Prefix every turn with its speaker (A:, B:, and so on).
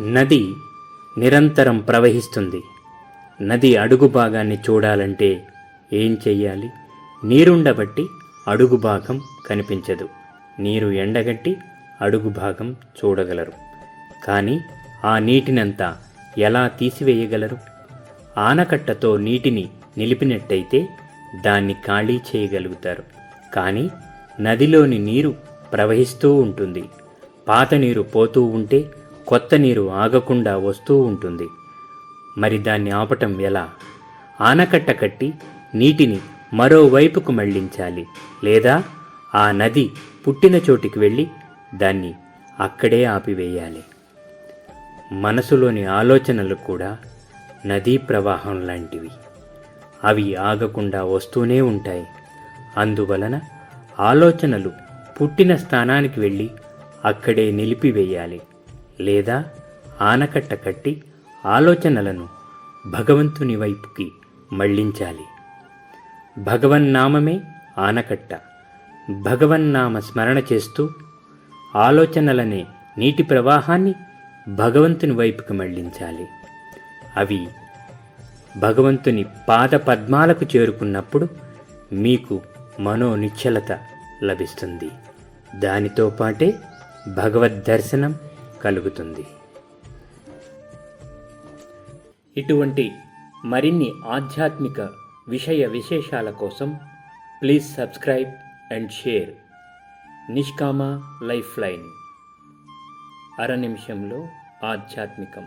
A: నది నిరంతరం ప్రవహిస్తుంది. నది అడుగు భాగాన్ని చూడాలంటే ఏం చెయ్యాలి? నీరుండబట్టి అడుగు భాగం కనిపించదు. నీరు ఎండగట్టి అడుగు భాగం చూడగలరు. కానీ ఆ నీటినంతా ఎలా తీసివేయగలరు? ఆనకట్టతో నీటిని నిలిపినట్టయితే దాన్ని ఖాళీ చేయగలుగుతారు. కానీ నదిలోని నీరు ప్రవహిస్తూ ఉంటుంది. పాత నీరు పోతూ ఉంటే కొత్త నీరు ఆగకుండా వస్తూ ఉంటుంది. మరి దాన్ని ఆపటం ఎలా? ఆనకట్ట కట్టి నీటిని మరోవైపుకు మళ్ళించాలి. లేదా ఆ నది పుట్టిన చోటికి వెళ్ళి దాన్ని అక్కడే ఆపివేయాలి. మనసులోని ఆలోచనలు కూడా నదీ ప్రవాహం లాంటివి. అవి ఆగకుండా వస్తూనే ఉంటాయి. అందువలన ఆలోచనలు పుట్టిన స్థానానికి వెళ్ళి అక్కడే నిలిపివేయాలి. లేదా ఆనకట్ట కట్టి ఆలోచనలను భగవంతుని వైపుకి మళ్ళించాలి భగవన్నామమే ఆనకట్ట. భగవన్నామ స్మరణ చేస్తూ ఆలోచనలనే నీటి ప్రవాహాన్ని భగవంతుని వైపుకి మళ్ళించాలి అవి భగవంతుని పాద పద్మాలకు చేరుకున్నప్పుడు మీకు మనోనిశ్చలత లభిస్తుంది. దానితో పాటే భగవద్ దర్శనం కలుగుతుంది. ఇటువంటి మరిన్ని ఆధ్యాత్మిక విషయ విశేషాల కోసం ప్లీజ్ సబ్స్క్రైబ్ అండ్ షేర్. నిష్కామ లైఫ్ లైన్ అర నిమిషంలో ఆధ్యాత్మికం.